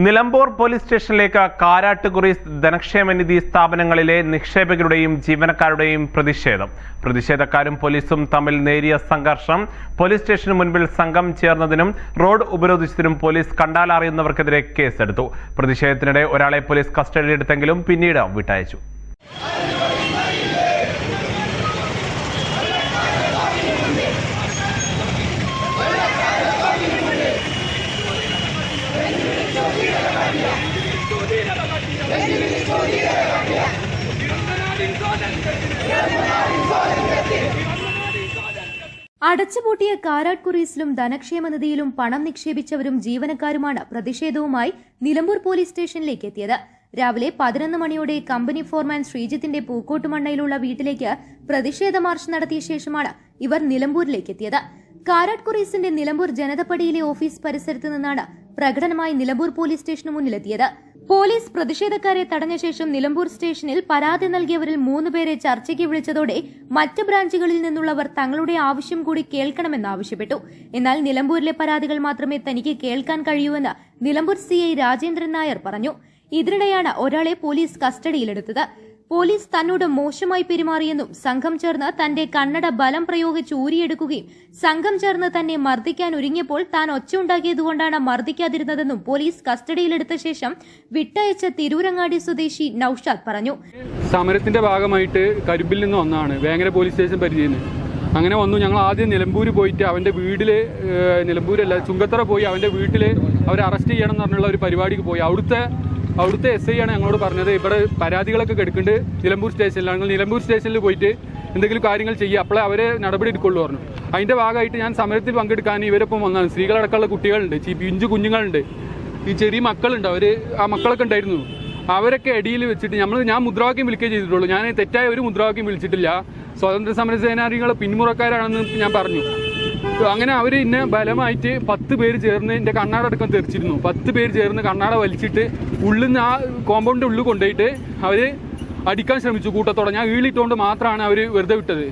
Nilambur police സ്റ്റേഷനിലേക്ക് കാരാട്ടുകുറി ധനക്ഷേമനിധി സ്ഥാപനങ്ങളിലെ നിക്ഷേപകരുടെയും ജീവനക്കാരുടെയും പ്രതിഷേധം. പ്രതിഷേധക്കാരും പോലീസും തമ്മിൽ നേരിയ സംഘർഷം. പോലീസ് സ്റ്റേഷന് മുൻപിൽ സംഘം ചേർന്നതിനും റോഡ് ഉപരോധിച്ചതിനും പോലീസ് കണ്ടാലറിയുന്നവർക്കെതിരെ കേസെടുത്തു. പ്രതിഷേധത്തിനിടെ ഒരാളെ പോലീസ് കസ്റ്റഡിയിലെടുത്തെങ്കിലും പിന്നീട് വിട്ടയച്ചു. അടച്ചുപൂട്ടിയ കാരാട്ട് കുറീസിലും ധനക്ഷേമ നിധിയിലും പണം നിക്ഷേപിച്ചവരും ജീവനക്കാരുമാണ് പ്രതിഷേധവുമായി നിലമ്പൂർ പോലീസ് സ്റ്റേഷനിലേക്ക് എത്തിയത്. രാവിലെ പതിനൊന്ന് മണിയോടെ കമ്പനി ഫോർമാൻ ശ്രീജിത്തിന്റെ പൂക്കോട്ടുമണ്ണയിലുള്ള വീട്ടിലേക്ക് പ്രതിഷേധ മാർച്ച് നടത്തിയ ശേഷമാണ് ഇവർ നിലമ്പൂരിലേക്ക് എത്തിയത്. കാരാട്ട് കുറീസിന്റെ നിലമ്പൂർ ജനതപ്പടിയിലെ ഓഫീസ് പരിസരത്ത് നിന്നാണ് പ്രകടനമായി നിലമ്പൂർ പോലീസ് സ്റ്റേഷന് മുന്നിലെത്തിയത്. പോലീസ് പ്രതിഷേധക്കാരെ തടഞ്ഞ ശേഷം നിലമ്പൂർ സ്റ്റേഷനിൽ പരാതി നൽകിയവരിൽ മൂന്നുപേരെ ചർച്ചയ്ക്ക് വിളിച്ചതോടെ മറ്റ് ബ്രാഞ്ചുകളിൽ നിന്നുള്ളവർ തങ്ങളുടെ ആവശ്യം കൂടി കേൾക്കണമെന്ന് ആവശ്യപ്പെട്ടു. എന്നാൽ നിലമ്പൂരിലെ പരാതികൾ മാത്രമേ തനിക്ക് കേൾക്കാൻ കഴിയൂവെന്ന് നിലമ്പൂർ സി രാജേന്ദ്രൻ നായർ പറഞ്ഞു. ഇതിനിടെയാണ് ഒരാളെ പോലീസ് കസ്റ്റഡിയിലെടുത്തത്. പോലീസ് തന്നോട് മോശമായി പെരുമാറിയെന്നും സംഘം ചേർന്ന് തന്റെ കണ്ണട ബലം പ്രയോഗിച്ച് ഊരിയെടുക്കുകയും സംഘം ചേർന്ന് തന്നെ മർദ്ദിക്കാൻ ഒരുങ്ങിയപ്പോൾ താൻ ഒച്ചയുണ്ടാക്കിയതുകൊണ്ടാണ് മർദ്ദിക്കാതിരുന്നതെന്നും പോലീസ് കസ്റ്റഡിയിലെടുത്ത ശേഷം വിട്ടയച്ച തിരൂരങ്ങാടി സ്വദേശി നൌഷാദ് പറഞ്ഞു. സമരത്തിന്റെ ഭാഗമായിട്ട് കരിമ്പിൽ നിന്ന് ഒന്നാണ് വേങ്ങര പോലീസ് സ്റ്റേഷൻ പരിചയം അങ്ങനെ വന്നു. ഞങ്ങൾ ആദ്യം നിലമ്പൂർ പോയിട്ട് അവന്റെ വീട്ടിൽ നിലമ്പൂരല്ല ചുങ്കത്തറ പോയി അവന്റെ വീട്ടിൽ അവരെ അറസ്റ്റ് ചെയ്യണം എന്ന് പറഞ്ഞുള്ള ഒരു പരിപാടിക്ക് പോയി. അവിടുത്തെ അവിടുത്തെ എസ് ഐ ആണ് ഞങ്ങളോട് പറഞ്ഞത്. ഇവിടെ പരാതികളൊക്കെ കെടുക്കുന്നുണ്ട് നിലമ്പൂർ സ്റ്റേഷനിലാണ് നിലമ്പൂർ സ്റ്റേഷനിൽ പോയിട്ട് എന്തെങ്കിലും കാര്യങ്ങൾ ചെയ്യുക. അപ്പോഴേ അവരെ നടപടി എടുക്കുള്ളൂ പറഞ്ഞു. അതിന്റെ ഭാഗമായിട്ട് ഞാൻ സമരത്തിൽ പങ്കെടുക്കാൻ ഇവരൊപ്പം വന്നതാണ് സ്ത്രീകളടക്കമുള്ള കുട്ടികളുണ്ട്. പിഞ്ചു കുഞ്ഞുങ്ങളുണ്ട്. ഈ ചെറിയ മക്കളുണ്ട്. അവർ ആ മക്കളൊക്കെ ഉണ്ടായിരുന്നു. അവരൊക്കെ അടിയിൽ വെച്ചിട്ട് നമ്മൾ ഞാൻ മുദ്രാവാക്യം വിളിക്കുകയും ചെയ്തിട്ടുള്ളൂ. ഞാൻ തെറ്റായ ഒരു മുദ്രാവാക്യം വിളിച്ചിട്ടില്ല. സ്വാതന്ത്ര്യ സമര സേനാനികൾ പിന്മുറക്കാരാണെന്ന് ഞാൻ പറഞ്ഞു. അങ്ങനെ അവർ ഇന്നെ ബലമായിട്ട് പത്ത് പേര് ചേർന്ന് എന്റെ കണ്ണാട അടക്കം തെറിച്ചിരുന്നു. പത്ത് പേര് ചേർന്ന് കണ്ണാട വലിച്ചിട്ട് ഉള്ളിൽ നിന്ന് ആ കോമ്പൗണ്ട് ഉള്ളിൽ കൊണ്ടുപോയിട്ട് അവർ അടിക്കാൻ ശ്രമിച്ചു കൂട്ടത്തോടെ. ഞാൻ ഈളിട്ടുകൊണ്ട് മാത്രമാണ് അവർ വെറുതെ വിട്ടത്.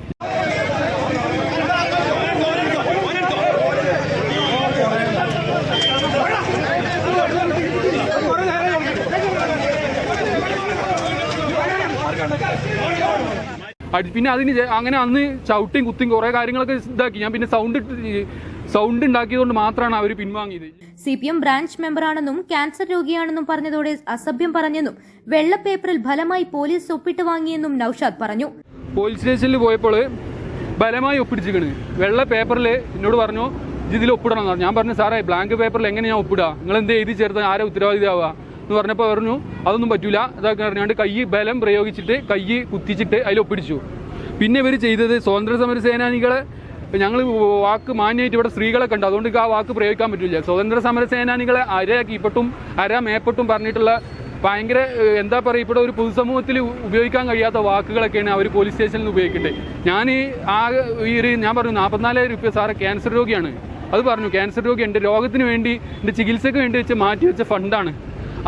പിന്നെ അതിന് അങ്ങനെ അന്ന് ചവിട്ടിയും കുത്തിയും കുറേ കാര്യങ്ങളൊക്കെ ഇതാക്കി. ഞാൻ പിന്നെ സൗണ്ട് സൗണ്ട് ഉണ്ടാക്കിയതുകൊണ്ട് മാത്രമാണ് അവർ പിൻവാങ്ങിയത്. സി പി എം ബ്രാഞ്ച് മെമ്പറാണെന്നും ക്യാൻസർ രോഗിയാണെന്നും പറഞ്ഞതോടെ അസഭ്യം പറഞ്ഞെന്നും വെള്ള പേപ്പറിൽ ഫലമായി പോലീസ് ഒപ്പിട്ട് വാങ്ങിയെന്നും നൌഷാദ് പറഞ്ഞു. പോലീസ് സ്റ്റേഷനിൽ പോയപ്പോൾ ബലമായി ഒപ്പിടിച്ചിരിക്കണ്. വെള്ള പേപ്പറിൽ എന്നോട് പറഞ്ഞു "ഇജ്ജ് ഇതിൽ ഒപ്പിടണം ഞാൻ പറഞ്ഞു സാറേ ബ്ലാങ്ക് പേപ്പറിൽ എങ്ങനെ ഞാൻ ഒപ്പിടുക നിങ്ങൾ എന്ത് എഴുതി ചേർത്ത്? ആരെ ഉത്തരവാദിതാവുക എന്ന് പറഞ്ഞപ്പോൾ പറഞ്ഞു അതൊന്നും പറ്റൂല. ഇതൊക്കെ അറിഞ്ഞാണ്ട് കൈ ബലം പ്രയോഗിച്ചിട്ട് കൈ കുത്തിച്ചിട്ട് അതിൽ ഒപ്പിടിച്ചു. പിന്നെ ഇവർ ചെയ്തത് സ്വാതന്ത്ര്യ സമര സേനാനികളെ ഞങ്ങൾ വാക്ക് മാന്യമായിട്ട് ഇവിടെ സ്ത്രീകളെ കണ്ടു. അതുകൊണ്ട് ആ വാക്ക് പ്രയോഗിക്കാൻ പറ്റില്ല. സ്വതന്ത്ര സമര സേനാനികളെ അര കീപ്പട്ടും അര മേപ്പട്ടും പറഞ്ഞിട്ടുള്ള ഭയങ്കര എന്താ പറയുക ഇവിടെ ഒരു പൊതുസമൂഹത്തിൽ ഉപയോഗിക്കാൻ കഴിയാത്ത വാക്കുകളൊക്കെയാണ് അവർ പോലീസ് സ്റ്റേഷനിൽ ഉപയോഗിക്കട്ടെ ഞാൻ ആ ഈ ഒരു ഞാൻ പറഞ്ഞു നാൽപ്പത്തിനാലായിരം രൂപ സാറ് ക്യാൻസർ രോഗിയാണ്. അത് പറഞ്ഞു ക്യാൻസർ രോഗി എന്റെ രോഗത്തിന് വേണ്ടി എന്റെ ചികിത്സയ്ക്ക് വേണ്ടി വെച്ച് മാറ്റി വെച്ച ഫണ്ടാണ്.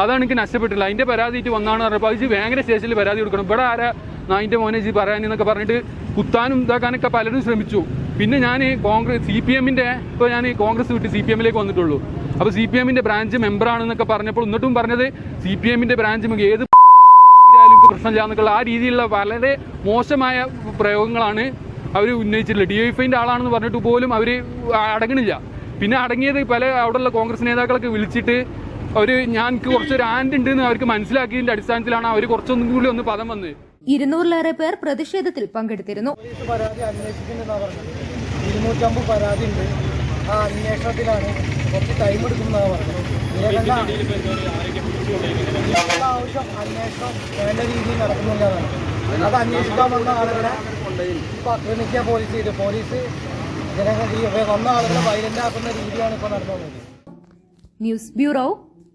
അതാണ് എനിക്ക് നഷ്ടപ്പെട്ടില്ല അതിന്റെ പരാതിയിട്ട് വന്നാണ് പറഞ്ഞപ്പോൾ അത് ഭയങ്കര സ്റ്റേഷനിൽ പരാതി കൊടുക്കണം. ഇവിടെ ആരാ? നായിന്റെ മോനെ ജി പറയാനെന്നൊക്കെ പറഞ്ഞിട്ട് കുത്താനും ഇതാക്കാനൊക്കെ പലരും ശ്രമിച്ചു. പിന്നെ ഞാൻ കോൺഗ്രസ് സി പി എമ്മിന്റെ ഇപ്പോൾ ഞാൻ കോൺഗ്രസ് വിട്ട് സി പി എമ്മിലേക്ക് വന്നിട്ടുള്ളൂ. അപ്പോൾ സി പി എമ്മിന്റെ ബ്രാഞ്ച് മെമ്പറാണെന്നൊക്കെ പറഞ്ഞപ്പോൾ എന്നിട്ടും പറഞ്ഞത് സി പി എമ്മിന്റെ ബ്രാഞ്ച് ഏത് എനിക്ക് പ്രശ്നമില്ല ആ രീതിയിലുള്ള വളരെ മോശമായ പ്രയോഗങ്ങളാണ് അവർ ഉന്നയിച്ചിട്ടുള്ളത്. ഡി എഫ് ആളാണെന്ന് പറഞ്ഞിട്ട് പോലും അവർ അടങ്ങണില്ല പിന്നെ അടങ്ങിയത് പല അവിടെയുള്ള കോൺഗ്രസ് നേതാക്കളൊക്കെ വിളിച്ചിട്ട് അവർ ഞാൻ കുറച്ച് കുറച്ചൊരു ആൻഡ് ഉണ്ട് എന്ന് അവർക്ക് മനസ്സിലാക്കിയതിന്റെ അടിസ്ഥാനത്തിലാണ് അവർ കുറച്ചൊന്നും കൂടി ഒന്ന് പദം വന്നത് ഇരുന്നൂറിലേറെ പേർ പ്രതിഷേധത്തിൽ പങ്കെടുത്തിരുന്നു. പരാതി ഇരുന്നൂറ്റമ്പത് പരാതി ഉണ്ട്. ആ അന്വേഷണത്തിലാണ് കുറച്ച് ടൈം എടുക്കുന്നതാണ് പറഞ്ഞത്. ഇതിനെല്ലാം ഇതിനുള്ള ആവശ്യം അന്വേഷണം വേണ്ട രീതിയിൽ നടക്കുന്നില്ലതാണ് അത് അന്വേഷിക്കാൻ വന്ന ആളുകളെ ഇപ്പൊ ആക്രമിക്കുക പോലീസ് ചെയ്തു. പോലീസ് ജനങ്ങൾ വന്ന ആളുകളെ ആക്കുന്ന രീതിയാണ് ഇപ്പോൾ നടന്നുകൊണ്ടിരിക്കുന്നത്. News bureau